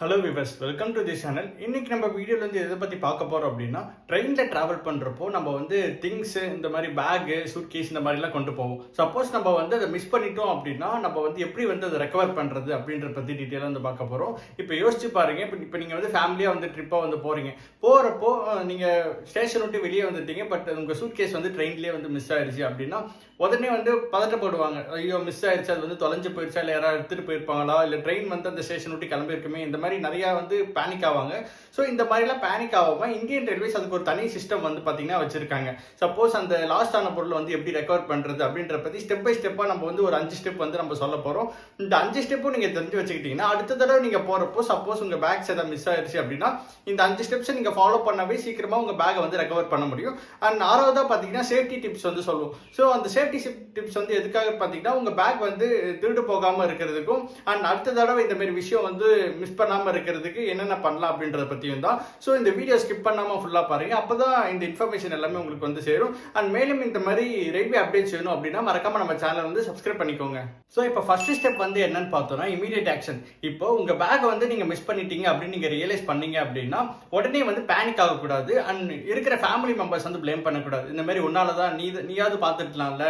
Hello viewers welcome to the channel இன்றைக்கி நம்ம வீடியோவில் வந்து எதை பற்றி பார்க்க போகிறோம் அப்படின்னா ட்ரெயின்ல ட்ராவல் பண்ணுறப்போ நம்ம வந்து திங்ஸு இந்த மாதிரி பேகு சூட்கேஸ் இந்த மாதிரிலாம் கொண்டு போவோம். சப்போஸ் நம்ம வந்து அதை மிஸ் பண்ணிட்டோம் அப்படின்னா நம்ம வந்து எப்படி வந்து அதை ரெக்கவர் பண்ணுறது அப்படின்ற பற்றி டீட்டெயிலாக வந்து பார்க்க போகிறோம் இப்போ யோசிச்சு பாருங்க இப்போ இப்போ நீங்கள் வந்து ஃபேமிலியாக வந்து ட்ரிப்பாக வந்து போகிறீங்க போகிறப்போ நீங்கள் ஸ்டேஷன் விட்டு வெளியே வந்துட்டீங்க பட் உங்க சூட்கேஸ் வந்து ட்ரெயின்லேயே வந்து மிஸ் ஆயிடுச்சு அப்படின்னா உடனே வந்து பதட்டப்படுவாங்க. ஐயோ மிஸ் ஆயிடுச்சு அது வந்து தொலைஞ்சு போயிடுச்சா இல்லை யாராவது எடுத்துட்டு போயிருப்பாங்களா? இல்லை ட்ரெயின் வந்து அந்த ஸ்டேஷன் விட்டு கிளம்பியிருக்குமே இந்த மாதிரி நிறையா வந்து பேனிக் ஆவாங்க. ஸோ இந்த மாதிரிலாம் பேனிக் ஆகாமல் இந்தியன் ரயில்வேஸ் அதுக்கு ஒரு தனி சிஸ்டம் வந்து பார்த்தீங்கன்னா வச்சிருக்காங்க. சப்போஸ் அந்த லாஸ்ட் ஆன பொருள் வந்து எப்படி ரெக்கவர் பண்ணுறது அப்படின்ற பற்றி ஸ்டெப் பை ஸ்டெப்பாக நம்ம வந்து ஒரு அஞ்சு ஸ்டெப் வந்து நம்ம சொல்ல போகிறோம் இந்த அஞ்சு ஸ்டெப்பும் நீங்கள் தெரிஞ்சு வச்சுக்கிட்டீங்கன்னா அடுத்த தடவை நீங்கள் போகிறப்போ சப்போஸ் உங்கள் பேக்ஸ் எதாவது மிஸ் ஆயிடுச்சு அப்படின்னா இந்த அஞ்சு ஸ்டெப்ஸை நீங்கள் ஃபாலோ பண்ணவே சீக்கிரமாக உங்கள் பேக்கை வந்து ரெக்கவர் பண்ண முடியும். அண்ட் ஆறாவதாக பார்த்தீங்கன்னா சேஃப்டி டிப்ஸ் வந்து சொல்லுவோம். ஸோ அந்த சேஃப்டி டிப்ஸ் வந்து எதுக்காக பார்த்தீங்கன்னா உங்கள் பேக் வந்து திருடு போகாமல் இருக்கிறதுக்கும் அண்ட் அடுத்த தடவை இந்த மாதிரி விஷயம் வந்து மிஸ் பண்ணாமல் இருக்கிறதுக்கு என்னென்ன பண்ணலாம் அப்படின்றத பற்றியும் தான். ஸோ இந்த வீடியோ ஸ்கிப் பண்ணாமல் ஃபுல்லாக பாருங்கள் அப்போ தான் இந்த இன்ஃபர்மேஷன் எல்லாமே உங்களுக்கு வந்து சேரும். அண்ட் மேலும் இந்த மாதிரி ரயில்வே அப்டேட்ஸ் வேணும் அப்படின்னா மறக்காமல் நம்ம சேனல் வந்து சப்ஸ்கிரைப் பண்ணிக்கோங்க. ஸோ இப்போ ஃபர்ஸ்ட் ஸ்டெப் வந்து என்னன்னு பார்த்தோம்னா இமீடியட் ஆக்ஷன் இப்போ உங்கள் பேக் வந்து நீங்கள் மிஸ் பண்ணிட்டீங்க அப்படின்னு நீங்கள் ரியலைஸ் பண்ணீங்க அப்படின்னா உடனே வந்து பேனிக் ஆகக்கூடாது. அண்ட் இருக்கிற ஃபேமிலி மெம்பர்ஸ் வந்து ப்ளேம் பண்ணக்கூடாது. இந்த மாதிரி உன்னால தான் நீ நீயாவது பார்த்துட்டலாம்ல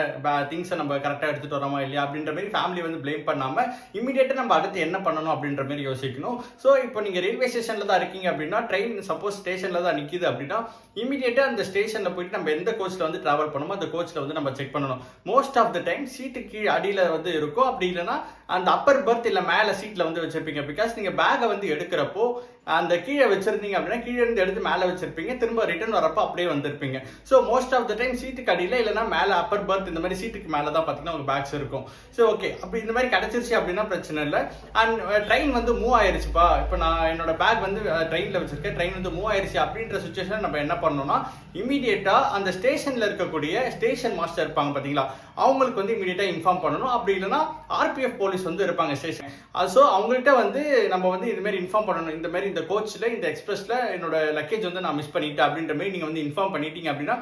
திங்ஸை நம்ம கரெக்டாக எடுத்துகிட்டு வரோமா இல்லையா அப்படின்ற மாதிரி ஃபேமிலி வந்து ப்ளேம் பண்ணாமல் இமீடியட்டாக நம்ம அடுத்து என்ன பண்ணணும் அப்படின்ற மாதிரி யோசிக்கணும். ஸோ இப்போ நீங்கள் ரயில்வே ஸ்டேஷனில் தான் இருக்கீங்க அப்படின்னா ட்ரெயின் சப்போஸ் ஸ்டேஷனில் தான் நிற்கிது அப்படின்னா இமீடியட்டாக அந்த ஸ்டேஷனில் போயிட்டு நம்ம எந்த கோச்சில் வந்து ட்ராவல் பண்ணணுமோ அந்த கோச்சில் வந்து நம்ம செக் பண்ணணும். Most of the time seat கீழே அடியில் வந்து இருக்கும் அப்படி இல்லைன்னா அந்த அப்பர் பர்த் இல்லை மேலே சீட்டில் வந்து வச்சுருப்பீங்க. பிகாஸ் நீங்கள் பேக்கை வந்து எடுக்கிறப்போ அந்த கீழே வச்சிருந்தீங்க அப்படின்னா கீழே இருந்து எடுத்து மேலே வச்சிருப்பீங்க. திரும்ப ரிட்டர்ன் வரப்போ அப்படியே வந்திருப்பீங்க. So most of the time சீட்டுக்கு அடியில் இல்லைன்னா மேலே அப்பர் பர்த் இந்த மாதிரி சீட்டுக்கு மேலே தான் பார்த்தீங்கன்னா உங்கள் பேக்ஸ் இருக்கும். ஸோ ஓகே அப்படி இந்த மாதிரி கிடைச்சிருச்சு அப்படின்னா பிரச்சனை இல்லை. அண்ட் ட்ரெயின் uh, வந்து மூவ் ஆயிருச்சுப்பா. இப்போ நான் என்னோட பேக் வந்து uh, ட்ரெயினில் வச்சிருக்கேன். ட்ரெயின் வந்து மூவ் ஆயிருச்சு அப்படின்ற சுச்சுவேஷன் நம்ம என்ன பண்ணணும்னா இமீடியட்டாக அந்த ஸ்டேஷனில் இருக்கக்கூடிய ஸ்டேஷன் மாஸ்டர் இருப்பாங்க பார்த்தீங்களா? அவங்களுக்கு வந்து இமீடியட்டாக இன்ஃபார்ம் பண்ணணும். அப்படி இல்லைன்னா ஆர்பிஎஃப் போலீஸ் வந்து இருப்பாங்க ஸ்டேஷன் ஸோ அவங்கள்ட்ட வந்து நம்ம வந்து இதுமாரி இன்ஃபார்ம் பண்ணணும். இந்த மாதிரி இந்த கோச்சில் இந்த எக்ஸ்பிரஸ்ல என்னோட லக்கேஜ் வந்து நான் மிஸ் பண்ணிட்டேன் அப்படின்ற மாதிரி நீங்கள் வந்து இன்ஃபார்ம் பண்ணிட்டீங்க அப்படின்னா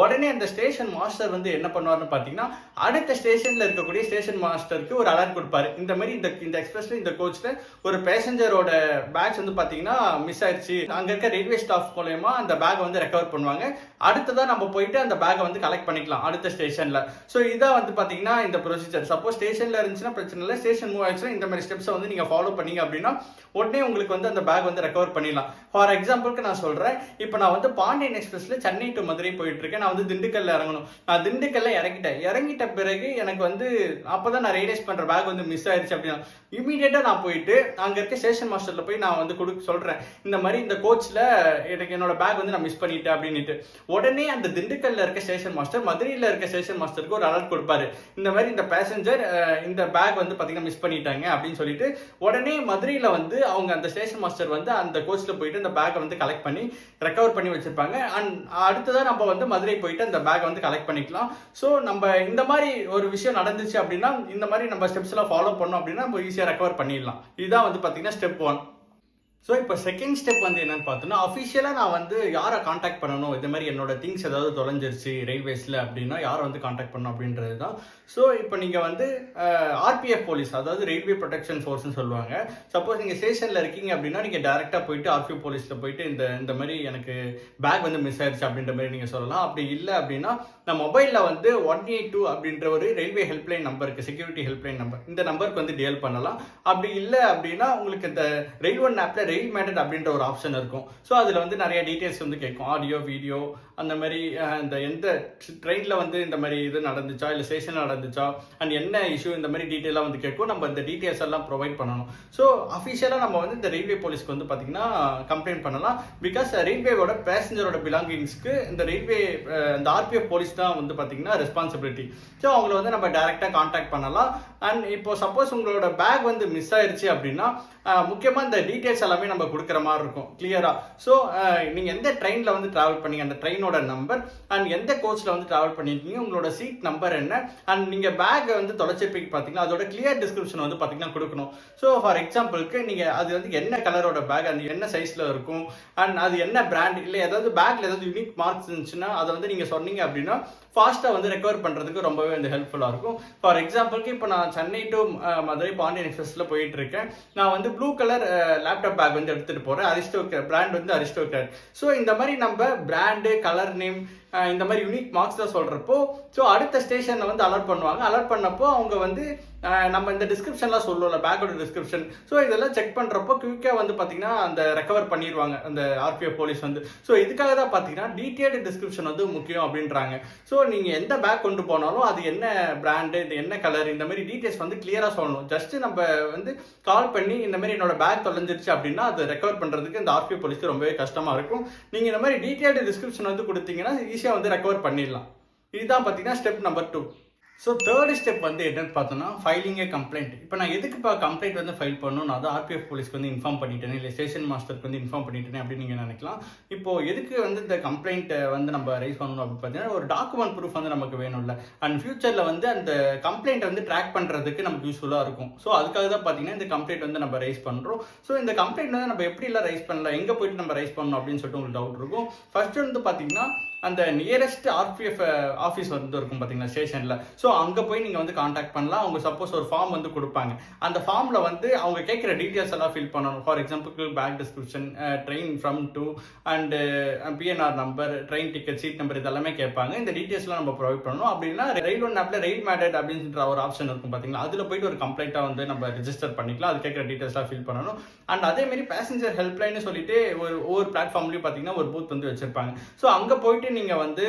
உடனே அந்த ஸ்டேஷன் மாஸ்டர் வந்து என்ன பண்ணுவார்னு பார்த்தீங்கன்னா அடுத்த ஸ்டேஷனில் இருக்கக்கூடிய ஸ்டேஷன் மாஸ்டருக்கு ஒரு அலர்ட் கொடுப்பாரு. இந்த மாதிரி இந்த இந்த எக்ஸ்பிரஸ்ல இந்த கோச்சில் ஒரு பேசஞ்சரோட பேக்ஸ் வந்து பார்த்தீங்கன்னா மிஸ் ஆயிடுச்சு. அங்கே இருக்க ரயில்வே ஸ்டாஃப் மூலயமா அந்த பேக்கை வந்து ரெக்கவர் பண்ணுவாங்க. அடுத்ததாக நம்ம போயிட்டு அந்த பேக்கை வந்து கலெக்ட் பண்ணிக்கலாம் அடுத்த ஸ்டேஷனில் ஸோ இதான் வந்து பார்த்தீங்கன்னா இந்த ப்ரொசீஜர் சப்போஸ் ஸ்டேஷனில் இருந்துச்சுன்னா பிரச்சனை இல்லை. ஸ்டேஷன் மூவ் ஆயிடுச்சுன்னா இந்த மாதிரி ஸ்டெப்ஸை வந்து நீங்கள் ஃபாலோ பண்ணீங்க அப்படின்னா உடனே உங்களுக்கு வந்து அந்த பேக் வந்து ரெக்கவர் பண்ணிடலாம். ஃபார் எக்ஸாம்பிளுக்கு நான் சொல்கிறேன் இப்போ நான் வந்து பாண்டியன் எக்ஸ்பிரஸில் சென்னை டு மதுரை போயிட்டு இருக்கேன். நான் வந்து திண்டுக்கல்ல இறங்கணும். நான் திண்டுக்கல்ல இறங்கிட்டேன். இறங்கிட்ட பிறகு எனக்கு வந்து அப்பதான் நான் ரியலைஸ் பண்ற பேக் வந்து மிஸ் ஆயிடுச்சு அப்படின்னா. இமீடியட்டா நான் போயிட்டு அங்க இருக்க ஸ்டேஷன் மாஸ்டர்ல போய் நான் வந்து கொடுக்க சொல்றேன். இந்த மாதிரி இந்த கோச்ல எனக்கு என்னோட பேக் வந்து நான் மிஸ் பண்ணிட்டேன் அப்படின்னுட்டு. உடனே அந்த திண்டுக்கல்ல இருக்க ஸ்டேஷன் மாஸ்டர் மதுரையில இருக்க ஸ்டேஷன் மாஸ்டருக்கு ஒரு அலர்ட் கொடுப்பாரு. இந்த மாதிரி இந்த பேசஞ்சர் இந்த பேக் வந்து பாத்தீங்கன்னா மிஸ் பண்ணிட்டாங்க அப்படின்னு சொல்லிட்டு உடனே மதுரையில வந்து அவங்க அந்த ஸ்டேஷன் மாஸ்டர் வந்து அந்த கோச்ல போயிட்டு அந்த பேக்கை வந்து கலெக்ட் பண்ணி ரெக்கவர் பண்ணி வச்சிருப்பாங்க. அண்ட் அடுத்ததான் நம்ம வந்து மதுரை போயிட்டு அந்த பேக் வந்து கலெக்ட் பண்ணிக்கலாம். ஸோ நம்ம இந்த மாதிரி ஒரு விஷயம் நடந்துச்சு அப்படின்னா இந்த மாதிரி நம்ம ஸ்டெப்ஸ் எல்லாம் ஃபாலோ பண்ணோம் அப்படின்னா நம்ம ஈஸியாக ரெக்கவர் பண்ணிடலாம். இதுதான் வந்து பார்த்தீங்கன்னா ஸ்டெப் ஒன் ஸோ இப்போ செகண்ட் ஸ்டெப் வந்து என்னன்னு பார்த்தோன்னா அஃபிஷியலாக நான் வந்து யாரை காண்டாக்ட் பண்ணணும்? இது மாதிரி என்னோட திங்ஸ் ஏதாவது தொலைஞ்சிருச்சு ரயில்வேஸில் அப்படின்னா யாரை வந்து காண்டாக்ட் பண்ணணும் அப்படின்றது தான். ஸோ இப்போ நீங்கள் வந்து ஆர்பிஎஃப் போலீஸ் அதாவது ரயில்வே ப்ரொடெக்ஷன் ஃபோர்ஸ்னு சொல்லுவாங்க. சப்போஸ் நீங்கள் ஸ்டேஷனில் இருக்கீங்க அப்படின்னா நீங்கள் டேரெக்டாக போயிட்டு ஆர்பிஎஃப் போலீஸில் போயிட்டு இந்த இந்த மாதிரி எனக்கு பேக் வந்து மிஸ் ஆயிடுச்சு அப்படின்ற மாதிரி நீங்கள் சொல்லலாம். அப்படி இல்லை அப்படின்னா நான் மொபைலில் வந்து ஒன் எயிட் டூ அப்படின்ற ஒரு ரயில்வே ஹெல்ப்லைன் நம்பருக்கு செக்யூரிட்டி ஹெல்ப்லைன் நம்பர் இந்த நம்பருக்கு வந்து டிஎல் பண்ணலாம். அப்படி இல்லை அப்படின்னா உங்களுக்கு இந்த ரயில்வே ஆப்பில் ரெயில் மேட்டட் அப்படின்ற ஒரு ஆப்ஷன் இருக்கும். ஸோ அதில் வந்து நிறைய டீட்டெயில்ஸ் வந்து கேட்கும். ஆடியோ வீடியோ அந்த மாதிரி இந்த எந்த ட்ரெயினில் வந்து இந்த மாதிரி இது நடந்துச்சா இல்லை ஸ்டேஷனில் நடந்துச்சா அண்ட் என்ன இஷ்யூ இந்த மாதிரி டீட்டெயிலாக வந்து கேட்கும். நம்ம இந்த டீட்டெயில்ஸ் எல்லாம் ப்ரொவைட் பண்ணணும். ஸோ அஃபிஷியலாக நம்ம வந்து இந்த ரயில்வே போலீஸ்க்கு வந்து பார்த்தீங்கன்னா கம்ப்ளைண்ட் பண்ணலாம். பிகாஸ் ரயில்வேவோட பேசஞ்சரோட பிலாங்கிங்ஸ்க்கு இந்த ரயில்வே இந்த ஆர்பிஎஃப் போலீஸ் தான் வந்து பார்த்தீங்கன்னா ரெஸ்பான்சிபிலிட்டி ஸோ அவங்கள வந்து நம்ம டேரெக்டாக காண்டாக்ட் பண்ணலாம். அண்ட் இப்போ சப்போஸ் உங்களோட பேக் வந்து மிஸ் ஆயிடுச்சு அப்படின்னா முக்கியமாக இந்த டீட்டெயில்ஸ் எல்லாமே நம்ம கொடுக்குற மாதிரி இருக்கும். கிளியராக ஸோ நீங்கள் எந்த ட்ரெயினில் வந்து ட்ராவல் பண்ணீங்க? அந்த ட்ரெயினோட நம்பர் அண்ட் எந்த கோச்சில் வந்து ட்ராவல் பண்ணியிருக்கீங்க உங்களோட சீட் நம்பர் என்ன? அண்ட் நீங்கள் பேக்கை வந்து தொலைச்சிருப்பீங்க பார்த்தீங்கன்னா அதோட கிளியர் டிஸ்கிரிப்ஷன் வந்து பார்த்தீங்கன்னா கொடுக்கணும். ஸோ ஃபார் எக்ஸாம்பிளுக்கு நீங்கள் அது வந்து என்ன கலரோட பேக் அது என்ன சைஸில் இருக்கும்? அண்ட் அது என்ன பிராண்ட் இல்லை ஏதாவது பேக்கில் ஏதாவது யூனிக் மார்க்ஸ் இருந்துச்சுன்னா அதை வந்து நீங்கள் சொன்னீங்க அப்படின்னா ஃபாஸ்ட்டாக வந்து ரெக்கவர் பண்ணுறதுக்கு ரொம்பவே வந்து ஹெல்ப்ஃபுல்லாக இருக்கும். ஃபார் எக்ஸாம்பிளுக்கு இப்போ நான் சென்னை டு மதுரை பாண்டியன் எக்ஸ்பிரஸில் போயிட்டு இருக்கேன். நான் வந்து ப்ளூ கலர் லேப்டாப் பேக் வந்து எடுத்துட்டு போகிறேன் அரிஸ்டோ பிராண்ட் வந்து அரிஸ்டோ ஸோ இந்த மாதிரி நம்ம பிராண்டு கலர் நேம் இந்த மாதிரி யூனிக் மார்க்ஸ் தான் சொல்கிறப்போ ஸோ அடுத்த ஸ்டேஷனில் வந்து அலர்ட் பண்ணுவாங்க. அலர்ட் பண்ணப்போ அவங்க வந்து நம்ம இந்த டிஸ்கிரிப்ஷன்லாம் சொல்லுவோம்ல பேக்கோட டிஸ்கிரிப்ஷன் ஸோ இதெல்லாம் செக் பண்ணுறப்போ குயிக்காக வந்து பார்த்தீங்கன்னா அந்த ரெக்கவர் பண்ணிடுவாங்க அந்த ஆர்பிஎஃப் போலீஸ் வந்து. ஸோ இதுக்காக தான் பார்த்தீங்கன்னா டீட்டெயில்டு டிஸ்கிரிப்ஷன் வந்து முக்கியம் அப்படின்றாங்க. ஸோ நீங்கள் எந்த பேக் கொண்டு போனாலும் அது என்ன பிராண்டு இது என்ன கலர் இந்த மாதிரி டீட்டெயில்ஸ் வந்து கிளியராக சொல்லணும். ஜஸ்ட் நம்ம வந்து கால் பண்ணி இந்த மாதிரி என்னோட பேக் தொலைஞ்சிருச்சு அப்படின்னா அது ரெக்கவர் பண்ணுறதுக்கு இந்த ஆர்பிஎஃப் போலீஸ்க்கு ரொம்பவே கஷ்டமாக இருக்கும். நீங்கள் இந்த மாதிரி டீட்டெயில்டு டிஸ்கிரிப்ஷன் வந்து கொடுத்தீங்கன்னா ஈஸியாக வந்து ரெக்கவர் பண்ணிடலாம். இதுதான் பார்த்தீங்கன்னா step number two so third step வந்து என்னன்னு பார்த்தோன்னா ஃபைலிங் ஏ கம்ப்ளைண்ட் இப்போ நான் எதுக்கு இப்போ கம்ப்ளைண்ட் வந்து ஃபைல் பண்ணணும்? நான் தான் ஆர்பிஎஃப் போலீஸ்க்கு வந்து இன்ஃபார்ம் பண்ணிட்டேன் இல்லை ஸ்டேஷன் மாஸ்டருக்கு வந்து இன்ஃபார்ம் பண்ணிட்டேன் அப்படின்னு நீங்கள் நினைக்கலாம். இப்போ எதுக்கு வந்து இந்த கம்ப்ளைண்ட்டை வந்து நம்ம ரைஸ் பண்ணணும் அப்படின்னு பார்த்தீங்கன்னா ஒரு டாக்குமெண்ட் ப்ரூஃப் வந்து நமக்கு வேணும்ல. அண்ட் ஃபியூச்சரில் வந்து அந்த கம்ப்ளைண்ட் வந்து ட்ராக் பண்ணுறதுக்கு நமக்கு யூஸ்ஃபுல்லாக இருக்கும். ஸோ அதுக்காக தான் பார்த்தீங்கன்னா இந்த கம்ப்ளைண்ட் வந்து நம்ம ரைஸ் பண்ணுறோம் ஸோ இந்த கம்ப்ளைண்ட் வந்து நம்ம எப்படிலாம் ரைஸ் பண்ணலாம்? எங்கே போயிட்டு நம்ம ரைஸ் பண்ணணும் அப்படின்னு சொல்லிட்டு உங்களுக்கு டவுட் இருக்கும். ஃபர்ஸ்ட் வந்து பார்த்தீங்கன்னா அந்த நியரஸ்ட் ஆர்பிஎஃப் ஆஃபீஸ் வந்து இருக்கும் பார்த்தீங்கன்னா ஸ்டேஷனில் ஸோ அங்கே போய் நீங்கள் வந்து காண்டாக்ட் பண்ணலாம். அவங்க சப்போஸ் ஒரு ஃபார்ம் வந்து கொடுப்பாங்க. அந்த ஃபார்மில் வந்து அவங்க கேட்குற டீட்டெயில்ஸ் எல்லாம் ஃபில் பண்ணணும். For example bag description train from to and PNR number train ticket seat number இதெல்லாமே கேட்பாங்க. இந்த டீட்டெயில்ஸ்லாம் நம்ம ப்ரொவைட் பண்ணணும். அப்படின்னா ரயில் ஒன் ஆப்பில் ரயில் மேடட் அப்படின்ற ஒரு ஆப்ஷன் இருக்கும் பார்த்தீங்களா அதில் போயிட்டு ஒரு கம்ப்ளைண்ட்டாக வந்து நம்ம ரிஜிஸ்டர் பண்ணிக்கலாம். அது கேட்குற டீட்டெயில்ஸ்லாம் ஃபில் பண்ணணும். அண்ட் அதேமாரி பேசஞ்சர் ஹெல்ப்லைன்னு சொல்லிட்டு ஒரு ஒவ்வொரு பிளாட்ஃபார்ம்லையும் பார்த்தீங்கன்னா ஒரு பூத் வந்து வச்சிருப்பாங்க. ஸோ அங்கே போயிட்டு நீங்கள் வந்து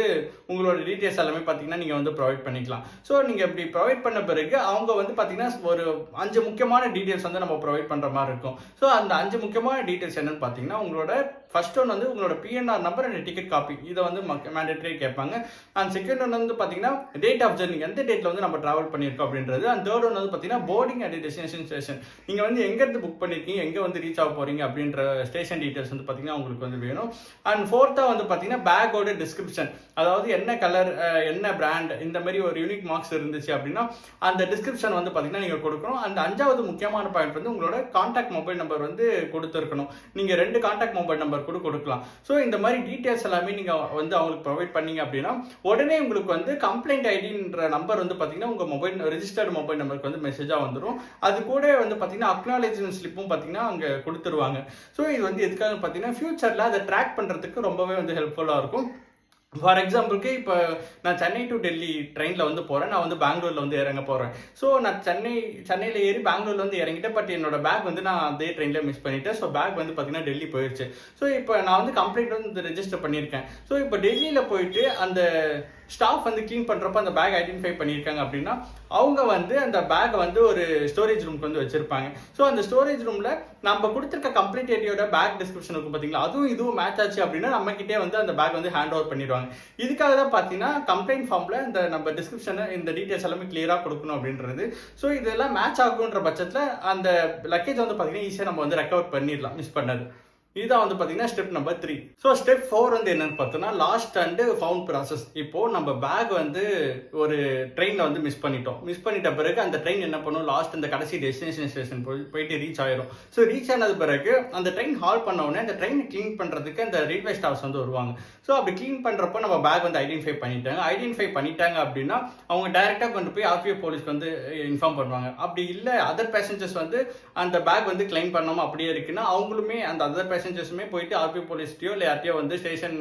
உங்களோட டீட்டெயில்ஸ் எல்லாமே பார்த்தீங்கன்னா நீங்கள் வந்து ப்ரொவைட் பண்ணிக்கலாம். ஸோ ஸோ நீங்கள் இப்படி ப்ரொவைட் பண்ண பிறகு அவங்க வந்து பார்த்தீங்கன்னா ஒரு அஞ்சு முக்கியமான டீட்டெயில்ஸ் வந்து நம்ம ப்ரொவைட் பண்ணுற மாதிரி இருக்கும். ஸோ அந்த அஞ்சு முக்கியமான டீட்டெயில்ஸ் என்னன்னு பார்த்தீங்கன்னா உங்களோட ஃபர்ஸ்ட் ஒன் வந்து உங்களோட PNR number and ticket copy இதை வந்து மேண்டேட்டரி கேட்பாங்க. அண்ட் செகண்ட் ஒன் வந்து பார்த்தீங்கன்னா டேட் ஆஃப் ஜர்னி எந்த டேட்டில் வந்து நம்ம ட்ராவல் பண்ணியிருக்கோம் அப்படின்றது. அண்ட் தேர்ட் ஒன் வந்து பார்த்தீங்கன்னா போர்டிங் அண்ட் டெஸ்டினேஷன் ஸ்டேஷன் நீங்கள் வந்து எங்கேருந்து புக் பண்ணியிருக்கீங்க எங்கே வந்து ரீச் ஆக போகிறீங்க அப்படின்ற ஸ்டேஷன் டீட்டெயில்ஸ் வந்து பார்த்தீங்கன்னா உங்களுக்கு வந்து வேணும். அண்ட் ஃபோர்த்தாக வந்து பார்த்தீங்கன்னா பேக்கோட டிஸ்கிரிப்ஷன் அதாவது என்ன கலர் என்ன பிராண்ட் இந்த மாதிரி ஒரு யூனிக் மார்க்ஸ் இருந்துச்சு அப்படின்னா அந்த டிஸ்கிரிப்ஷன் வந்து பார்த்தீங்கன்னா நீங்கள் கொடுக்கணும். அந்த அஞ்சாவது முக்கியமான பாயிண்ட் வந்து உங்களோட காண்டாக்ட் மொபைல் நம்பர் வந்து கொடுத்துருக்கணும். நீங்கள் ரெண்டு காண்டாக்ட் மொபைல் நம்பர் கூட கொடுக்கலாம். ஸோ இந்த மாதிரி டீட்டெயில்ஸ் எல்லாமே நீங்கள் வந்து அவங்களுக்கு ப்ரொவைட் பண்ணீங்க அப்படின்னா உடனே உங்களுக்கு வந்து கம்ப்ளைண்ட் ஐடின்ற நம்பர் வந்து பார்த்தீங்கன்னா உங்கள் மொபைல் ரிஜிஸ்டர்டு மொபைல் நம்பருக்கு வந்து மெசேஜாக வந்துடும் அது கூட வந்து பார்த்தீங்கன்னா அக்னாலேஜ்மெண்ட் ஸ்லிப்பும் பார்த்தீங்கன்னா அங்கே கொடுத்துருவாங்க. ஸோ இது வந்து எதுக்காக பார்த்தீங்கன்னா ஃபியூச்சரில் அதை ட்ராக் பண்ணுறதுக்கு ரொம்பவே வந்து ஹெல்ப்ஃபுல்லாக இருக்கும். ஃபார் எக்ஸாம்பிளுக்கு இப்போ நான் சென்னை டு டெல்லி ட்ரெயினில் வந்து போகிறேன் நான் வந்து பெங்களூரில் வந்து இறங்க போகிறேன் ஸோ நான் சென்னை சென்னையில் ஏறி பெங்களூரில் வந்து இறங்கிட்டேன். பட் என்னோட பேக் வந்து நான் அதே ட்ரெயினில் மிஸ் பண்ணிட்டேன். ஸோ பேக் வந்து பார்த்தீங்கன்னா டெல்லி போயிடுச்சு ஸோ இப்போ நான் வந்து கம்ப்ளைண்ட் வந்து ரெஜிஸ்டர் பண்ணியிருக்கேன். ஸோ இப்போ டெல்லியில் போயிட்டு அந்த ஸ்டாஃப் வந்து க்ளீன் பண்ணுறப்ப அந்த பேக் ஐடென்டிஃபை பண்ணியிருக்காங்க அப்படின்னா அவங்க வந்து அந்த பேக்கை வந்து ஒரு ஸ்டோரேஜ் ரூம்க்கு வந்து வச்சிருப்பாங்க. ஸோ அந்த ஸ்டோரேஜ் ரூமில் நம்ம கொடுத்துருக்க கம்ப்ளீட் ஏரியோட பேக் டிஸ்கிரிப்ஷன் இருக்கும் பார்த்தீங்களா அதுவும் இதுவும் மேட்ச் ஆச்சு அப்படின்னா நம்ம கிட்டே வந்து அந்த பேக் வந்து ஹேண்ட் ஓவர் பண்ணிடுவாங்க. இதுக்காக தான் பார்த்தீங்கன்னா கம்ப்ளைண்ட் ஃபார்மில் இந்த நம்ம டிஸ்கிரிப்ஷனை இந்த டீட்டெயில்ஸ் எல்லாமே கிளியராக கொடுக்கணும் அப்படின்றது. ஸோ இதெல்லாம் மேட்ச் ஆகுன்ற பட்சத்தில் அந்த லக்கேஜ் வந்து பார்த்தீங்கன்னா ஈஸியாக நம்ம வந்து ரெக்கவர் பண்ணிடலாம் மிஸ் பண்ணது. இதுதான் வந்து பார்த்தீங்கன்னா step number three so step four வந்து என்னன்னு பார்த்தோன்னா லாஸ்ட் அண்டு ஃபவுண்ட் ப்ராசஸ் இப்போ நம்ம பேக் வந்து ஒரு ட்ரெயினில் வந்து மிஸ் பண்ணிட்டோம். மிஸ் பண்ணிட்ட பிறகு அந்த ட்ரெயின் என்ன பண்ணும்? லாஸ்ட் அந்த கடைசி டெஸ்டினேஷன் ஸ்டேஷன் போய் போயிட்டு ரீச் ஆயிரும். ஸோ ரீச் ஆனது பிறகு அந்த ட்ரெயின் ஹால் பண்ண உடனே அந்த ட்ரெயினை க்ளீன் பண்ணுறதுக்கு அந்த ரயில்வே ஸ்டாஃப்ஸ் வந்து வருவாங்க. ஸோ அப்படி க்ளீன் பண்ணுறப்போ நம்ம பேக் வந்து ஐடென்டிஃபை பண்ணிட்டாங்க. ஐடென்டிஃபை பண்ணிட்டாங்க அப்படின்னா அவங்க டைரெக்டாக கொண்டு போய் ஆர்பிஓ போலீஸ்க்கு வந்து இன்ஃபார்ம் பண்ணுவாங்க. அப்படி இல்லை அதர் பேசஞ்சர்ஸ் வந்து அந்த பேக் வந்து கிளைம் பண்ணாமல் அப்படியே இருக்குன்னா அவங்களுமே அந்த அதர் பேசஞ்சர்ஸுமே போயிட்டு ஆர்பி போலீஸ்டையோ இல்லை யார்ட்டையோ வந்து ஸ்டேஷன்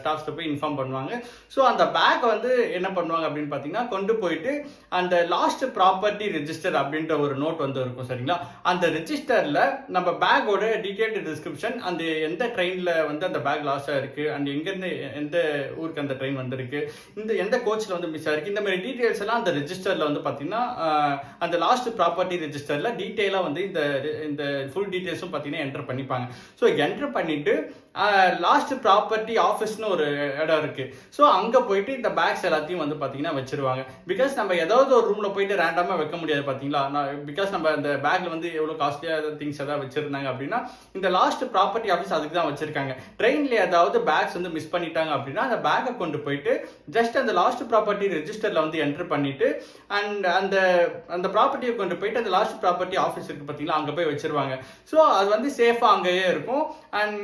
ஸ்டாஃப்ஸ்ட்டு போய் இன்ஃபார்ம் பண்ணுவாங்க. ஸோ அந்த பேக் வந்து என்ன பண்ணுவாங்க அப்படின்னு பார்த்தீங்கன்னா கொண்டு போயிட்டு அந்த லாஸ்ட் ப்ராப்பர்ட்டி ரெஜிஸ்டர் அப்படின்ற ஒரு நோட் வந்து இருக்கும் சரிங்களா? அந்த ரெஜிஸ்டரில் நம்ம பேக்கோட டீட்டெயில்டு டிஸ்கிரிப்ஷன் அந்த எந்த ட்ரெயினில் வந்து அந்த பேக் லாஸ்ட்டாக ஆயிருக்கு அண்ட் எங்கேருந்து எந்த ஊருக்கு அந்த ட்ரெயின் வந்திருக்கு இந்த எந்த கோச்சில் வந்து மிஸ் ஆயிருக்கு இந்த மாதிரி டீட்டெயில்ஸ் எல்லாம் அந்த ரெஜிஸ்டரில் வந்து பார்த்தீங்கன்னா அந்த லாஸ்ட் ப்ராப்பர்ட்டி ரெஜிஸ்டரில் டீட்டெயிலாக வந்து இந்த இந்த ஃபுல் டீட்டெயில்ஸும் பார்த்தீங்கன்னா என்டர் பண்ணிப்பாங்க. ஸோ என்ட்ரு பண்ணிட்டு லாஸ்ட் ப்ராப்பர்ட்டி ஆஃபீஸ்னு ஒரு இடம் இருக்குது ஸோ அங்கே போயிட்டு இந்த பேக்ஸ் எல்லாத்தையும் வந்து பார்த்தீங்கன்னா வச்சிருவாங்க. பிகாஸ் நம்ம ஏதாவது ஒரு ரூமில் போயிட்டு ரேண்டமாக வைக்க முடியாது பார்த்தீங்களா நான் பிகாஸ் நம்ம அந்த பேக்கில் வந்து எவ்வளோ காஸ்ட்லியாக திங்ஸ் ஏதாவது வச்சுருந்தாங்க அப்படின்னா இந்த லாஸ்ட் ப்ராப்பர்ட்டி ஆஃபீஸ் அதுக்கு தான் வச்சுருக்காங்க. ட்ரெயினில் ஏதாவது பேக்ஸ் வந்து மிஸ் பண்ணிட்டாங்க அப்படின்னா அந்த பேக்கை கொண்டு போயிட்டு ஜஸ்ட் அந்த லாஸ்ட் ப்ராப்பர்ட்டி ரெஜிஸ்டரில் வந்து என்டர் பண்ணிவிட்டு அண்ட் அந்த அந்த ப்ராப்பர்ட்டியை கொண்டு போயிட்டு அந்த லாஸ்ட் ப்ராப்பர்ட்டி ஆஃபீஸ் இருக்குது பார்த்தீங்களா அங்கே போய் வச்சுருவாங்க. ஸோ அது வந்து சேஃபாக அங்கேயே இருக்கும். அண்ட்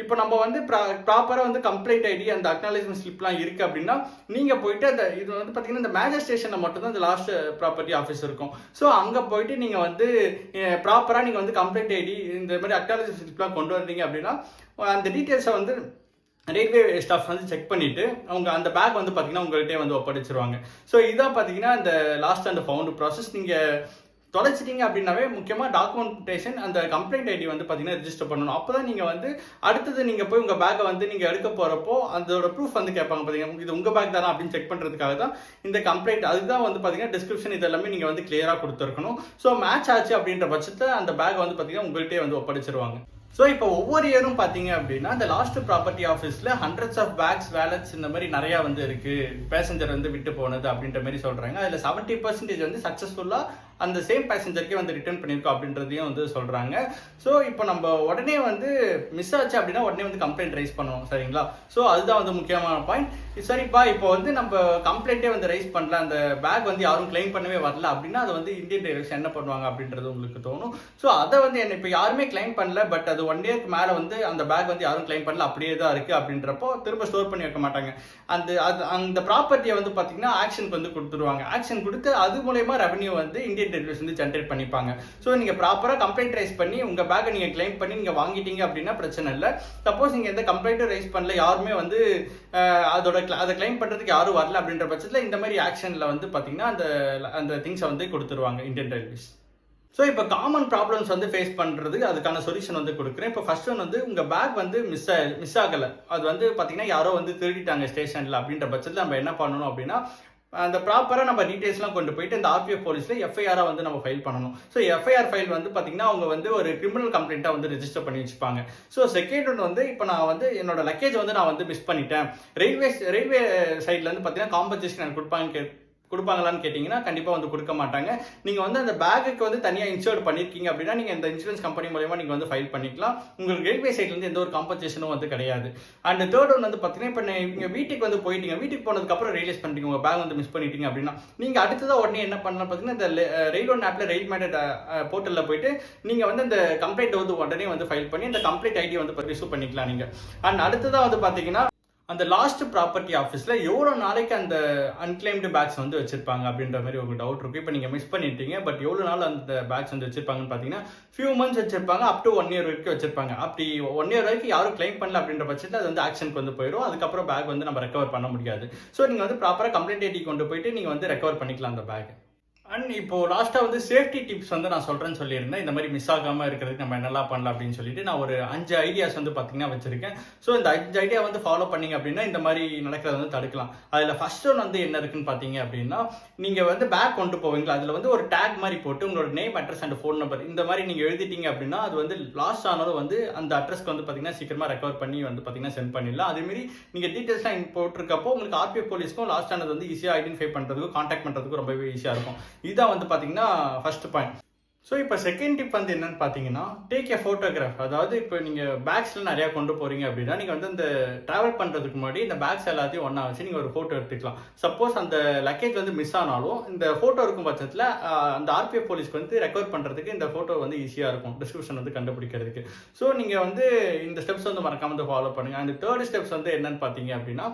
இப்போ இப்போ நம்ம வந்து ப்ராப்பராக வந்து கம்ப்ளைண்ட் ஐடி அந்த அக்னாலேஜ்மெண்ட் ஸ்லிப்லாம் இருக்குது அப்படின்னா நீங்கள் போயிட்டு அந்த இது வந்து பார்த்தீங்கன்னா இந்த மேஜர் ஸ்டேஷனில் மட்டும்தான் இந்த லாஸ்ட் ப்ராப்பர்ட்டி ஆஃபீஸ் இருக்கும். ஸோ அங்கே போயிட்டு நீங்கள் வந்து ப்ராப்பராக நீங்கள் வந்து கம்ப்ளைண்ட் ஐடி இந்த மாதிரி அக்னாலேஜ்மெண்ட் ஸ்லிப்லாம் கொண்டு வந்தீங்க அப்படின்னா அந்த டீட்டெயில்ஸை வந்து ரயில்வே ஸ்டாஃப் வந்து செக் பண்ணிவிட்டு அவங்க அந்த பேக் வந்து பார்த்தீங்கன்னா உங்கள்கிட்டயே வந்து ஒப்படைச்சிருவாங்க. ஸோ இதான் பார்த்தீங்கன்னா இந்த லாஸ்ட் அண்ட் ஃபவுண்ட் ப்ராசஸ் நீங்கள் தொலைச்சிட்டிங்க அப்படின்னாவே முக்கியமாக டாக்குமெண்டேஷன் அந்த கம்ப்ளைண்ட் ஐடி வந்து பார்த்தீங்கன்னா ரெஜிஸ்டர் பண்ணணும். அப்போ தான் நீங்கள் வந்து அடுத்தது நீங்கள் போய் உங்கள் பேக்கை வந்து நீங்கள் எடுக்க போகிறப்போ அதோட ப்ரூஃப் வந்து கேட்பாங்க பார்த்தீங்கன்னா இது உங்கள் பேக் தானே அப்படின்னு செக் பண்ணுறதுக்காக தான் இந்த கம்ப்ளைண்ட் அதுதான் வந்து பார்த்தீங்கன்னா டிஸ்கிரிப்ஷன் இது எல்லாமே நீங்கள் வந்து கிளியராக கொடுத்துருக்கணும். ஸோ மேட்ச் ஆச்சு அப்படின்ற பட்சத்தில் அந்த பேக் வந்து பார்த்தீங்கன்னா உங்கள்கிட்டயே வந்து ஒப்படைச்சிருவாங்க. ஸோ இப்போ ஒவ்வொரு இயரும் பார்த்தீங்க அப்படின்னா இந்த லாஸ்ட் ப்ராப்பர்ட்டி ஆஃபீஸில் ஹண்ட்ரட்ஸ் ஆஃப் பேக்ஸ் வேலட்ஸ் இந்த மாதிரி நிறையா வந்து இருக்குது பேசஞ்சர் வந்து விட்டு போனது அப்படின்ற மாதிரி சொல்கிறாங்க அதில் செவன்ட்டி பர்சன்டேஜ் வந்து சக்ஸஸ்ஃபுல்லாக அந்த சேம் பேசஞ்சருக்கே வந்து ரிட்டர்ன் பண்ணியிருக்கோம் அப்படின்றதையும் வந்து சொல்கிறாங்க ஸோ இப்போ நம்ம உடனே வந்து மிஸ் ஆச்சு அப்படின்னா உடனே வந்து கம்ப்ளைண்ட் ரைஸ் பண்ணுவோம் சரிங்களா? ஸோ அதுதான் வந்து முக்கியமான பாயிண்ட் சரிப்பா இப்போ வந்து நம்ம கம்ப்ளைண்ட்டே வந்து ரைஸ் பண்ணல. அந்த பேக் வந்து யாரும் கிளைம் பண்ணவே வரல அப்படின்னா அது வந்து இந்தியன் ரயில்வேஸ் என்ன பண்ணுவாங்க அப்படின்றது உங்களுக்கு தோணும். ஸோ அதை வந்து என்ன இப்போ யாருமே கிளைம் பண்ணல பட் அது ஒன் டேக்கு மேலே வந்து அந்த பேக் வந்து யாரும் கிளைம் பண்ணல அப்படியே தான் இருக்குது அப்படின்றப்போ திரும்ப ஸ்டோர் பண்ணி வைக்க மாட்டாங்க. அந்த அது அந்த ப்ராப்பர்ட்டியை வந்து பார்த்தீங்கன்னா ஆக்ஷனுக்கு வந்து கொடுத்துருவாங்க. ஆக்ஷன் கொடுத்து அது மூலயமா ரெவன்யூ வந்து இந்தியன் ரயில்வேஸ் வந்து ஜென்ரேட் பண்ணிப்பாங்க. ஸோ நீங்கள் ப்ராப்பராக கம்ப்ளைண்ட் ரைஸ் பண்ணி உங்கள் பேக்கை நீங்கள் கிளைம் பண்ணி நீங்கள் வாங்கிட்டீங்க அப்படின்னா பிரச்சனை இல்லை. சப்போஸ் நீங்கள் எந்த கம்ப்ளைண்ட்டும் ரைஸ் பண்ணல யாருமே வந்து அதோட அதை கிளைம் பண்ணுறதுக்கு யாரும் வரல அப்படின்ற பட்சத்தில் இந்த மாதிரி ஆக்ஷனில் வந்து பார்த்தீங்கன்னா அந்த அந்த திங்ஸை வந்து கொடுத்துருவாங்க இந்தியன் ரயில்வேஸ் ஸோ இப்போ காமன் ப்ராப்ளம்ஸ் வந்து ஃபேஸ் பண்ணுறதுக்கு அதுக்கான சொல்யூஷன் வந்து கொடுக்குறேன். இப்போ ஃபர்ஸ்ட் ஒன் வந்து உங்கள் பேக் வந்து மிஸ் மிஸ் ஆகலை. அது வந்து பார்த்தீங்கன்னா யாரோ வந்து திருடிட்டாங்க ஸ்டேஷனில் அப்படின்ற பட்சத்தில் நம்ம என்ன பண்ணணும் அப்படின்னா அந்த ப்ராப்பராக நம்ம டீட்டெயில்ஸ்லாம் கொண்டு போயிட்டு இந்த ஆர்பிஎஃப் போலீஸில் எஃப்ஐஆராக வந்து நம்ம ஃபைல் பண்ணணும். ஸோ எஃப்ஐஆர் ஃபைல் வந்து பார்த்தீங்கன்னா அவங்க வந்து ஒரு கிரிமினல் கம்ப்ளைண்ட்டாக வந்து ரெஜிஸ்டர் பண்ணி வச்சுப்பாங்க. ஸோ செகண்ட் ஒன் வந்து இப்போ நான் வந்து என்னோட லக்கேஜ் வந்து நான் வந்து மிஸ் பண்ணிட்டேன். ரயில்வே ரயில்வே சைட்லேருந்து பார்த்தீங்கன்னா காம்பன்சேஷன் எனக்கு கொடுப்பாங்க கே கொடுப்பாங்களான்னு கேட்டிங்கன்னா கண்டிப்பாக வந்து கொடுக்க மாட்டாங்க. நீங்கள் வந்து அந்த பேக்குக்கு வந்து தனியாக இன்சூர்ட் பண்ணியிருக்கீங்க அப்படின்னா நீங்கள் இந்த இன்சூரன்ஸ் கம்பெனி மூலயமா நீங்கள் வந்து ஃபைல் பண்ணிக்கலாம். உங்களுக்கு ரயில்வே சைட்லேருந்து எந்த ஒரு காம்பன்சேஷனும் வந்து கிடையாது. அண்ட் தேர்ட் ஒன் வந்து பார்த்தீங்கன்னா இப்போ நீங்கள் வீட்டுக்கு வந்து போயிட்டீங்க. வீட்டுக்கு போனதுக்கப்புறம் ரியலைஸ் பண்ணிட்டீங்க. உங்கள் பேக் வந்து மிஸ் பண்ணிட்டீங்க அப்படின்னா நீங்கள் அடுத்ததாக உடனே என்ன பண்ணலாம் பார்த்தீங்கன்னா இந்த ரயில் ஒன் ஆப்பில் ரயில் மேட்டட் போர்ட்டலில் போயிட்டு நீங்கள் வந்து இந்த கம்ப்ளைண்ட் வந்து உடனே வந்து ஃபைல் பண்ணி அந்த கம்ப்ளைண்ட் ஐடி வந்து ரிசீவ் பண்ணிக்கலாம் நீங்கள் அண்ட் அடுத்ததாக வந்து பார்த்தீங்கன்னா அந்த லாஸ்ட் ப்ராப்பர்ட்டி ஆஃபீஸில் எவ்வளோ நாளைக்கு அந்த அன்கிளைம்டு பேக்ஸ் வந்து வச்சிருப்பாங்க அப்படின்ற மாதிரி ஒரு டவுட் இருக்கு. இப்போ நீங்கள் மிஸ் பண்ணிட்டீங்க பட் எவ்வளோ நாள் அந்த பேக்ஸ் வந்து வச்சிருப்பாங்கன்னு பார்த்தீங்கன்னா ஃபியூ மந்த்ஸ் வச்சிருப்பாங்க அப் டு ஒன் இயர் வரைக்கும் வச்சிருப்பாங்க. அப்படி ஒன் இயர் வரைக்கும் யாரும் கிளைம் பண்ணல அப்படின்ற பட்சத்தில் அது வந்து ஆக்ஷனுக்கு வந்து போயிடும். அதுக்கப்புறம் பேக் வந்து நம்ம ரெக்கவர் பண்ண முடியாது. ஸோ நீங்கள் வந்து ப்ராப்பராக கம்ப்ளைண்ட் ஐடி கொண்டு போயிட்டு நீங்கள் வந்து ரெக்கவர் பண்ணிக்கலாம் அந்த பேக் அண்ட் இப்போ லாஸ்ட்டாக வந்து சேஃப்டி டிப்ஸ் வந்து நான் சொல்கிறேன்னு சொல்லியிருந்தேன். இந்த மாதிரி மிஸ் ஆகாமல் இருக்கிறதுக்கு நம்ம என்னெல்லாம் பண்ணலாம் அப்படின்னு சொல்லிட்டு நான் ஒரு அஞ்சு ஐடியாஸ் வந்து பார்த்தீங்கன்னா வச்சுருக்கேன். ஸோ இந்த அஞ்சு ஐடியா வந்து ஃபாலோ பண்ணீங்க அப்படின்னா இந்த மாதிரி நடக்கிறத வந்து தடுக்கலாம். அதில் ஃபஸ்ட் ஒன் வந்து என்ன இருக்குன்னு பார்த்தீங்க அப்படின்னா நீங்கள் வந்து பேக் கொண்டு போவீங்களா? அதில் வந்து ஒரு டேக் மாதிரி போட்டு உங்களோட name address and phone number இந்த மாதிரி நீங்கள் எழுதிட்டீங்க அப்படின்னா அது வந்து லாஸ்ட் ஆனாலும் வந்து அந்த அட்ரஸ்க்கு வந்து பார்த்தீங்கன்னா சீக்கிரமாக ரெக்கவர் பண்ணி வந்து பார்த்தீங்கன்னா சென்ட் பண்ணிடலாம். அதேமாரி நீங்கள் டீட்டெயில்ஸ்லாம் போட்டிருக்கப்போ உங்களுக்கு ஆர்பிஐ போலீஸ்க்கும் லாஸ்ட் ஆனது வந்து ஈஸியாக ஐடென்டிஃபை பண்ணுறதுக்கும் காண்டாக்ட் பண்ணுறதுக்கும் ரொம்பவே ஈஸியாக இருக்கும். இதுதான் வந்து பார்த்தீங்கன்னா ஃபர்ஸ்ட் பாயிண்ட் ஸோ இப்போ செகண்ட் டிப் வந்து என்னன்னு பார்த்தீங்கன்னா டேக் ஏ ஃபோட்டோகிராஃப் அதாவது இப்போ நீங்கள் பேக்ஸில் நிறையா கொண்டு போகிறீங்க அப்படின்னா நீங்கள் வந்து இந்த ட்ராவல் பண்ணுறதுக்கு முன்னாடி இந்த பேக்ஸ் எல்லாத்தையும் ஒன்றா வச்சு நீங்கள் ஒரு ஃபோட்டோ எடுத்துக்கலாம். சப்போஸ் அந்த லக்கேஜ் வந்து மிஸ் ஆனாலும் இந்த ஃபோட்டோ இருக்கும் பட்சத்தில் அந்த ஆர்பிஎஃப் போலீஸ்க்கு வந்து ரெக்கவர் பண்ணுறதுக்கு இந்த ஃபோட்டோ வந்து ஈஸியாக இருக்கும் டிஸ்கிரிப்ஷன் வந்து கண்டுபிடிக்கிறதுக்கு. ஸோ நீங்கள் வந்து இந்த ஸ்டெப்ஸ் வந்து மறக்காமல் வந்து ஃபாலோ பண்ணுங்கள் அண்ட் தேர்ட் ஸ்டெப்ஸ் வந்து என்னன்னு பார்த்தீங்க அப்படின்னா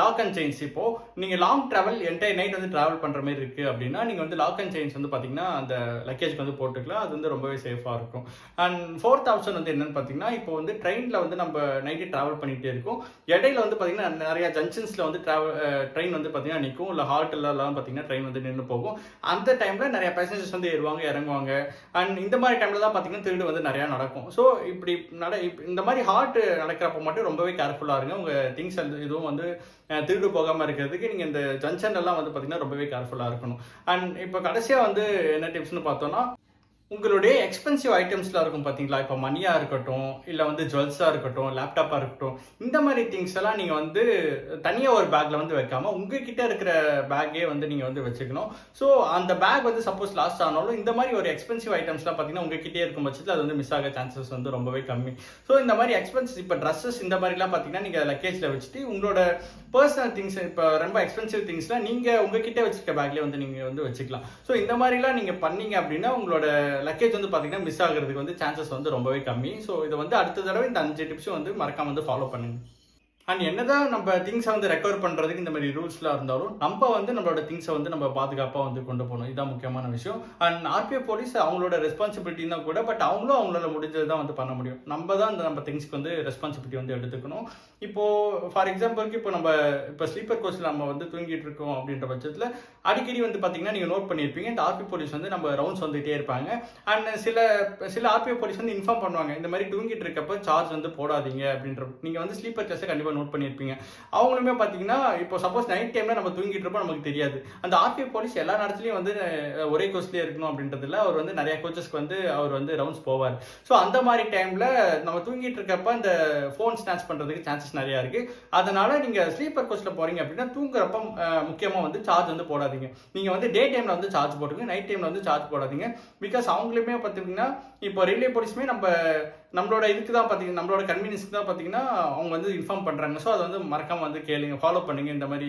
லாக் அண்ட் செயின்ஸ் இப்போ நீங்கள் லாங் ட்ராவல் என்டையர் நைட் வந்து ட்ராவல் பண்ணுற மாதிரி இருக்குது அப்படின்னா நீங்கள் வந்து லாக் அண்ட் செயின்ஸ் வந்து பார்த்தீங்கன்னா அந்த லக்கேஜ்க்கு வந்து போட்டுக்கலாம். அது வந்து ரொம்பவே சேஃபாக இருக்கும். அண்ட் ஃபோர்த் ஆப்ஷன் வந்து என்னென்னு பார்த்தீங்கன்னா இப்போ வந்து ட்ரெயினில் வந்து நம்ம நைட்டு ட்ராவல் பண்ணிகிட்டே இருக்கோம். இடையில வந்து பார்த்தீங்கன்னா நிறையா ஜங்ஷன்ஸில் வந்து ட்ராவல் ட்ரெயின் வந்து பார்த்தீங்கன்னா நிற்கும் இல்லை ஹால்ட்லலாம் பார்த்தீங்கன்னா ட்ரெயின் வந்து நின்று போகும். அந்த டைமில் நிறைய பேசஞ்சர்ஸ் வந்து ஏறுவாங்க இறங்குவாங்க. அண்ட் இந்த மாதிரி டைமில் தான் பார்த்தீங்கன்னா திருடு வந்து நிறையா நடக்கும். ஸோ இப்படி நட இந்த மாதிரி ஹார்ட் நடக்கிறப்ப மட்டும் ரொம்பவே கேர்ஃபுல்லாக இருங்க. உங்கள் திங்ஸ் எதுவும் வந்து திருடு போகாமல் இருக்கிறதுக்கு நீங்கள் இந்த ஜங்ஷன் எல்லாம் வந்து பார்த்தீங்கன்னா ரொம்பவே கேர்ஃபுல்லாக இருக்கணும். அண்ட் இப்போ கடைசியாக வந்து என்ன டிப்ஸ்னு பார்த்தோன்னா உங்களுடைய எக்ஸ்பென்சிவ் ஐட்டம்ஸ்லாம் இருக்கும் பார்த்தீங்களா இப்போ மணியாக இருக்கட்டும் இல்லை வந்து ஜுவல்ஸாக இருக்கட்டும் லேப்டாப்பாக இருக்கட்டும் இந்த மாதிரி திங்ஸ் எல்லாம் நீங்கள் வந்து தனியாக ஒரு பேக்கில் வந்து வைக்காமல் உங்ககிட்ட இருக்கிற பேக்கே வந்து நீங்கள் வந்து வச்சுக்கணும். ஸோ அந்த பேக் வந்து சப்போஸ் லாஸ்ட் ஆனாலும் இந்த மாதிரி ஒரு எக்ஸ்பென்சிவ் ஐட்டம்ஸ்லாம் பார்த்தீங்கன்னா உங்ககிட்டே இருக்கும் பட்சத்தில் அது வந்து மிஸ் ஆக சான்சஸ் வந்து ரொம்பவே கம்மி. ஸோ இந்த மாதிரி எக்ஸ்பென்சிவ் இப்போ ட்ரெஸ்ஸஸ் இந்த மாதிரிலாம் பார்த்தீங்கன்னா நீங்கள் லக்கேஜில் வச்சுட்டு உங்களோட பர்சனல் திங்ஸ் இப்போ ரொம்ப எக்ஸ்பென்சிவ் திங்ஸ்லாம் நீங்கள் உங்ககிட்ட வச்சிருக்க பேக்லேயே வந்து நீங்கள் வந்து வச்சுக்கலாம். ஸோ இந்த மாதிரிலாம் நீங்கள் பண்ணீங்க அப்படின்னா உங்களோட லக்கேஜ் வந்து பார்த்தீங்கன்னா மிஸ் ஆகிறதுக்கு வந்து சான்சஸ் வந்து ரொம்பவே கம்மி. ஸோ இதை வந்து அடுத்த தடவை இந்த அஞ்சு டிப்ஸும் வந்து மறக்காம வந்து ஃபாலோ பண்ணுங்க. அண்ட் என்னதான் நம்ம திங்ஸை வந்து ரெக்கவர் பண்ணுறதுக்கு இந்த மாதிரி ரூல்ஸ்லாம் இருந்தாலும் நம்ம வந்து நம்மளோட திங்ஸை வந்து நம்ம பாதுகாப்பாக வந்து கொண்டு போகணும். இதுதான் முக்கியமான விஷயம். அண்ட் ஆர்பிஐ போலீஸ் அவங்களோட ரெஸ்பான்சிபிலிட்டி தான் கூட பட் அவங்களும் அவங்களால முடிஞ்சது தான் வந்து பண்ண முடியும். நம்ம தான் அந்த நம்ம திங்ஸ்க்கு வந்து ரெஸ்பான்சிபிலிட்டி வந்து எடுத்துக்கணும். இப்போது ஃபார் எக்ஸாம்பிளுக்கு இப்போ நம்ம இப்போ ஸ்லீப்பர் கோச்சில் நம்ம வந்து தூங்கிட்டு இருக்கோம் அப்படின்ற பட்சத்தில் அடிக்கடி வந்து பார்த்தீங்கன்னா நீங்கள் நோட் பண்ணியிருப்பீங்க இந்த ஆர்பி போலீஸ் வந்து நம்ம ரவுண்ட்ஸ் வந்துகிட்டே இருப்பாங்க. அண்ட் சில சில ஆர்பிஐ போலீஸ் வந்து இன்ஃபார்ம் பண்ணுவாங்க இந்த மாதிரி தூங்கிட்டு இருக்கப்போ சார்ஜ் வந்து போடாதீங்க அப்படின்ற நீங்கள் வந்து ஸ்லீப்பர் கிளாஸை கண்டிப்பாக நோட் பண்ணியிருப்பீங்க. அவங்களுமே பார்த்தீங்கன்னா இப்போ சப்போஸ் நைட் டைமில் நம்ம தூங்கிட்டு இருப்போம் நமக்கு தெரியாது. அந்த ஆர்பிஐ போலீஸ் எல்லா நேரத்துலையும் வந்து ஒரே கோச்லேயே இருக்கணும் அப்படின்றதுல அவர் வந்து நிறைய கோச்சஸ்க்கு வந்து அவர் வந்து ரவுண்ட்ஸ் போவார். ஸோ அந்த மாதிரி டைமில் நம்ம தூங்கிட்டு இருக்கப்ப அந்த ஃபோன் ஸ்னாச் பண்ணுறதுக்கு சான்சஸ் நிறையா இருக்குது அதனால நீங்கள் ஸ்லீப்பர் கோச்சில் போகிறீங்க அப்படின்னா தூங்குறப்ப முக்கியமாக வந்து சார்ஜ் வந்து போடாதீங்க. நீங்கள் வந்து டே டைமில் வந்து சார்ஜ் போட்டுங்க நைட் டைமில் வந்து சார்ஜ் போடாதீங்க. பிகாஸ் அவங்களுமே பார்த்தீங்கன்னா இப்போ ரயில்வே போலீஸுமே நம்ம நம்மளோட இதுக்கு தான் பார்த்தீங்கன்னா நம்மளோட கன்வீனியன்ஸ்க்கு தான் பார்த்தீங்கன்னா அவங்க வந்து இன்ஃபார்ம் பண்ணுறாங்க ஸோ அதை வந்து மறக்காம வந்து கேளுங்க. ஃபாலோ பண்ணுங்க. இந்த மாதிரி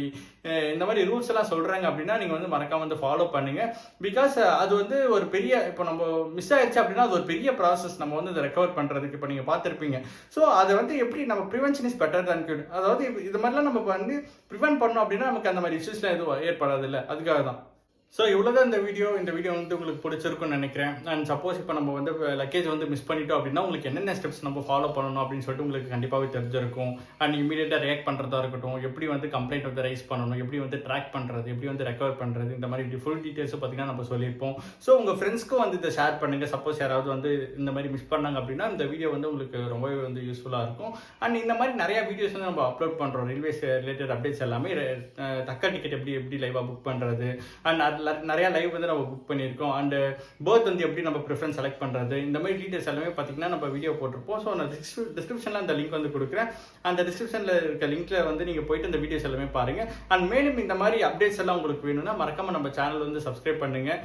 இந்த மாதிரி ரூல்ஸ் எல்லாம் சொல்கிறாங்க அப்படின்னா நீங்கள் வந்து மறக்காம வந்து ஃபாலோ பண்ணுங்க. பிகாஸ் அது வந்து ஒரு பெரிய இப்போ நம்ம மிஸ் ஆயிடுச்சு அப்படின்னா அது ஒரு பெரிய ப்ராசஸ் நம்ம வந்து இதை ரெக்கவர் பண்ணுறதுக்கு இப்போ நீங்கள் பார்த்துருப்பீங்க. ஸோ அதை வந்து எப்படி நம்ம ப்ரிவென்ஷன் இஸ் பெட்டர் தான் cure? அதாவது இது- இது மாதிரிலாம் நம்ம வந்து ப்ரிவென்ட் பண்ணோம் அப்படின்னா நமக்கு அந்த மாதிரி இஷ்யூஸ்லாம் எதுவும் ஏற்படாது இல்லை. அதுக்காக தான் ஸோ இவ்வளோதான் இந்த வீடியோ இந்த வீடியோ வந்து உங்களுக்கு பிடிச்சிருக்கும்னு நினைக்கிறேன். அண்ட் சப்போஸ் இப்போ நம்ம வந்து லக்கேஜ் வந்து மிஸ் பண்ணிட்டோம் அப்படின்னா உங்களுக்கு என்னென்ன ஸ்டெப்ஸ் நம்ம ஃபாலோ பண்ணணும் அப்படின்னு சொல்லிட்டு உங்களுக்கு கண்டிப்பாகவே தெரிஞ்சிருக்கும். அண்ட் இமீடியட்டாக ரியாக்ட் பண்ணுறதா இருக்கட்டும் எப்படி வந்து கம்ப்ளைண்ட் வந்து ரைஸ் பண்ணணும் எப்படி வந்து ட்ராக் பண்ணுறது எப்படி வந்து ரெக்கவர் பண்ணுறது இந்த மாதிரி ஃபுல் டீட்டெயில்ஸும் பார்த்தீங்கன்னா நம்ம சொல்லியிருப்போம். ஸோ உங்கள் ஃப்ரெண்ட்ஸ்க்கும் வந்து இதை ஷேர் பண்ணுங்கள் சப்போஸ் யாராவது வந்து இந்த மாதிரி மிஸ் பண்ணாங்க அப்படின்னா இந்த வீடியோ வந்து உங்களுக்கு ரொம்பவே வந்து யூஸ்ஃபுல்லாக இருக்கும். அண்ட் இந்த மாதிரி நிறையா வீடியோஸ் வந்து நம்ம அப்லோட் பண்ணுறோம் ரயில்வேஸ் ரிலேட்டட் அப்டேட்ஸ் எல்லாமே தக்க டிக்கெட் எப்படி எப்படி லைவாக புக் பண்ணுறது அண்ட் அதில் நிறையா லைவ் வந்து நம்ம புக் பண்ணியிருக்கோம். அண்டு பேர்த் வந்து எப்படி நம்ம ப்ரிஃபரன்ஸ் செலக்ட் பண்ணுறது இந்த மாதிரி டீட்டெயில்ஸ் எல்லாமே பார்த்தீங்கன்னா நம்ம வீடியோ போட்டிருப்போம். ஸோ நான் டிஸ்கிரிப்ஷனில் அந்த லிங்க் வந்து கொடுக்குறேன். அந்த டிஸ்கிரிப்ஷனில் இருக்க லிங்க்ல வந்து நீங்கள் போயிட்டு அந்த வீடியோஸ் எல்லாமே பாருங்கள் அண்ட் மேலும் இந்த மாதிரி அப்டேட்ஸ் எல்லாம் உங்களுக்கு வேணும்னா மறக்காமல் நம்ம சேனல் வந்து சப்ஸ்கிரைப் பண்ணுங்கள்